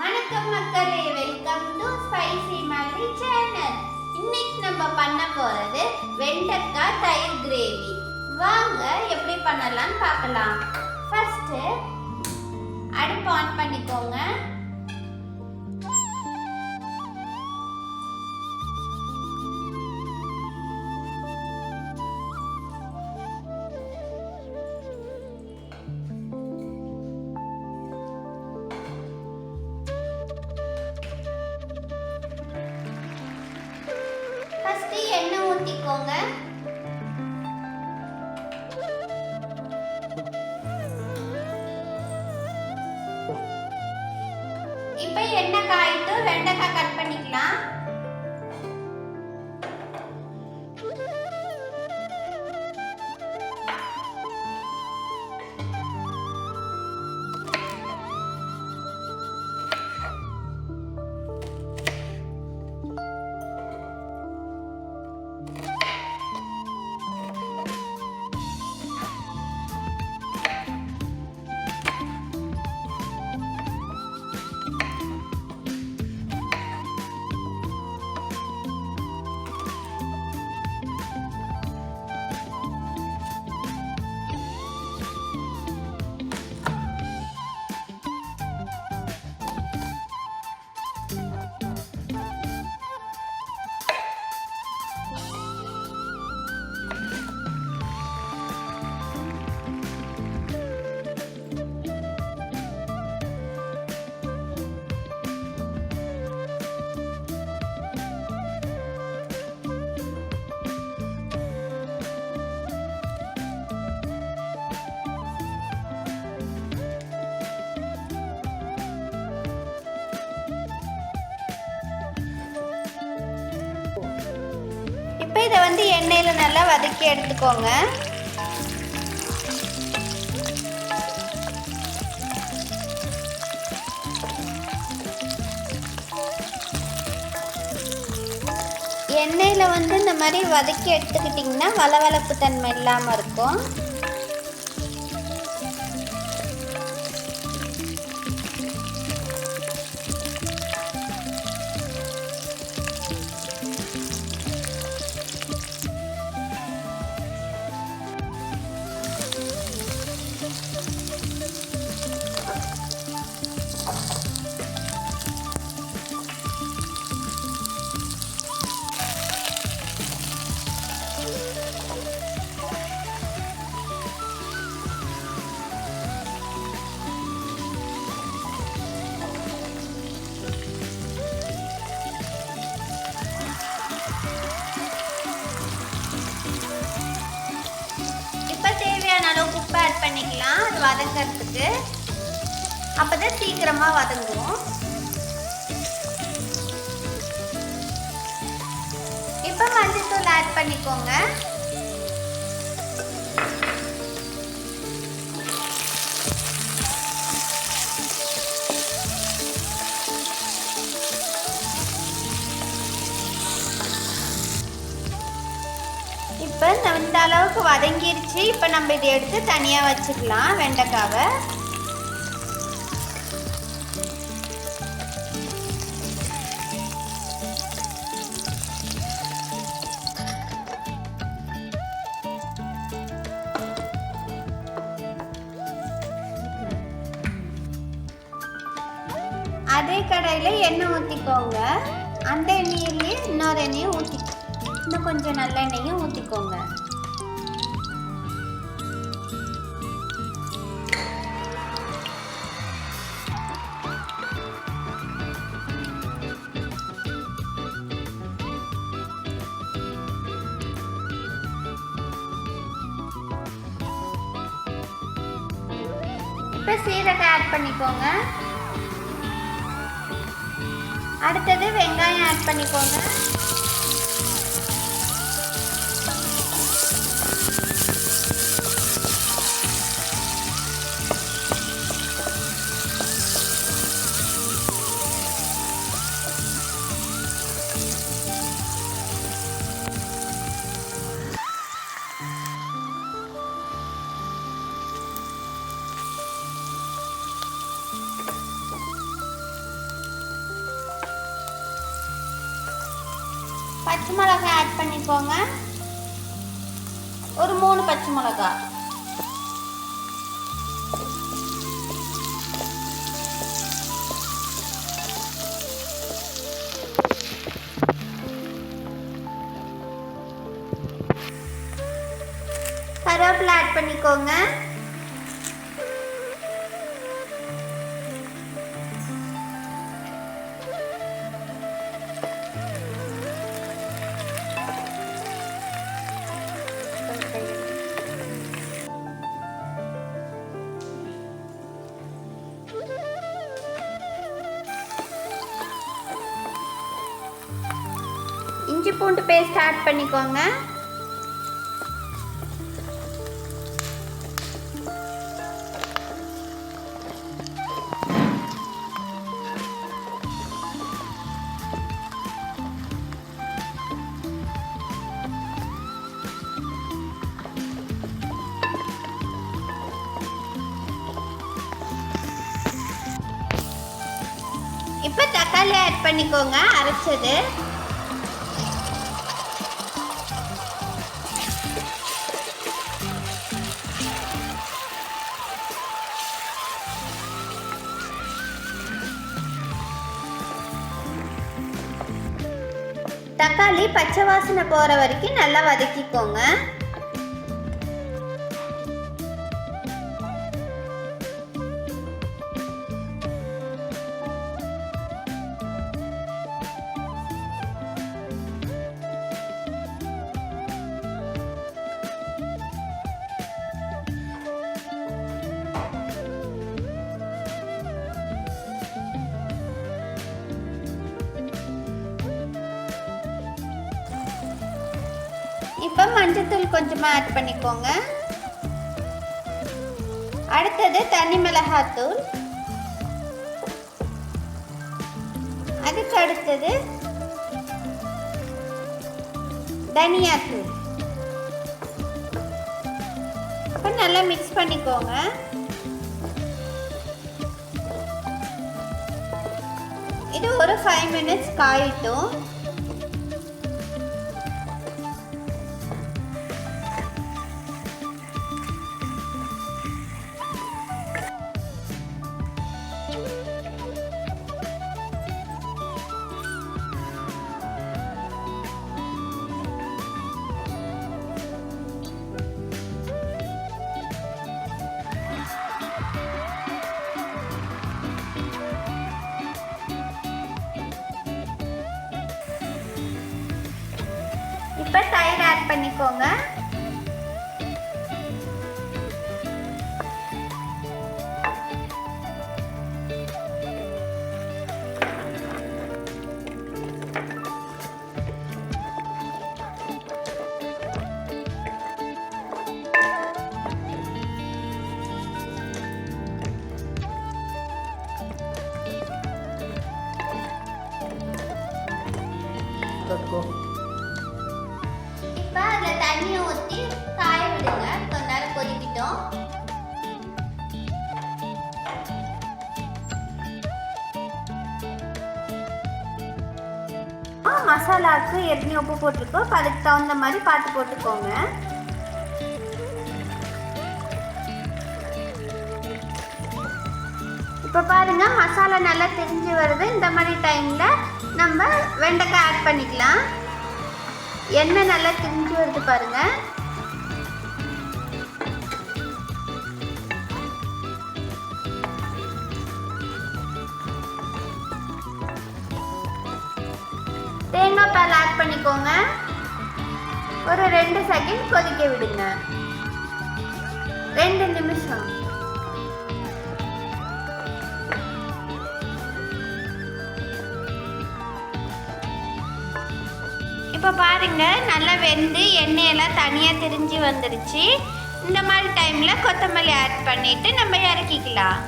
வணக்கம் மக்களே welcome to spicy மாதிரி சேனல் இன்னைக்கு நம்ம பண்ண போறது வெண்டைக்காய் தயிர் கிரேவி வாங்க எப்படி பண்ணலாம்னு பார்க்கலாம். ஃபர்ஸ்ட் அடுப்பு ஆன் பண்ணிக்கோங்க. போங்க. ஊற்றிக்கோங்க இப்போ எண்ணெய் காயிட்டு வெண்டைக்காய் கட் இப்போ இதை வந்து எண்ணெயில் நல்லா வதக்கி எடுத்துக்கோங்க. எண்ணெயில் வந்து இந்த மாதிரி வதக்கி எடுத்துக்கிட்டிங்கன்னா வளவளப்பு தன்மை இல்லாமல் இருக்கும். பண்ணிக்கலாம். அது வதங்கிறதுக்கு. அப்போ தான் சீக்கிரமாக வதங்குவோம். இப்போ மஞ்சத்தூள் ஆட் பண்ணிக்கோங்க. வதங்கிருச்சு. இப்போ நம்ம இதை எடுத்து தனியாக வச்சுக்கலாம் வெண்டைக்காவை. அதே கடையில் எண்ணெய் ஊற்றிக்கோங்க அந்த எண்ணெயிலேயே இன்னொரு எண்ணெயும் ஊற்றி இன்னும் கொஞ்சம் நல்லெண்ணெயும் ஊற்றிக்கோங்க இப்போ சீரகம் ஆட் பண்ணிக்கோங்க. அடுத்தது வெங்காயம் ஆட் பண்ணிக்கோங்க. பச்சை மிளகாய் ஆட் பண்ணிக்கோங்க. ஒரு மூணு பச்சை மிளகாய் கருவேப்பிலை ஆட் பண்ணிக்கோங்க. பூண்டு பேஸ்ட் ஆட் பண்ணிக்கோங்க. இப்போ தக்காளி ஆட் பண்ணிக்கோங்க அரைச்சது. தக்காளி பச்சை வாசனை போகிற வரைக்கும் நல்லா வதக்கிக்கோங்க. இப்போ மஞ்சத்தூள் கொஞ்சமாக ஆட் பண்ணிக்கோங்க. அடுத்தது தனி மிளகாத்தூள். அதுக்கு அடுத்தது தனியாத்தூள். இப்போ நல்லா மிக்ஸ் பண்ணிக்கோங்க. இது ஒரு ஃபைவ் மினிட்ஸ் காயிட்டும். இப்போ தயிர் ஆட் பண்ணிக்கோங்க மசாலாவுக்கு ஏற்கனவே உப்பு போட்டிருக்கோம் இப்போ அதுக்கு தகுந்த மாதிரி பார்த்து போட்டுக்கோங்க. இப்போ பாருங்க மசாலா நல்லா தெரிஞ்சு வருது. இந்த மாதிரி டைமில் நம்ம வெண்டைக்காய் ஆட் பண்ணிக்கலாம். எண்ணெய் நல்லா தெரிஞ்சு வருது பாருங்கள் பால் ஆட் பண்ணிக்கோங்க. ஒரு ரெண்டு செகண்ட் கொதிக்க விடுங்க. ரெண்டு நிமிஷம். இப்போ பாருங்க நல்லா வெந்து எண்ணெயெல்லாம் தனியாக திரிஞ்சு வந்துருச்சு. இந்த மாதிரி டைமில் கொத்தமல்லி ஆட் பண்ணிவிட்டு நம்ம இறக்கிக்கலாம்.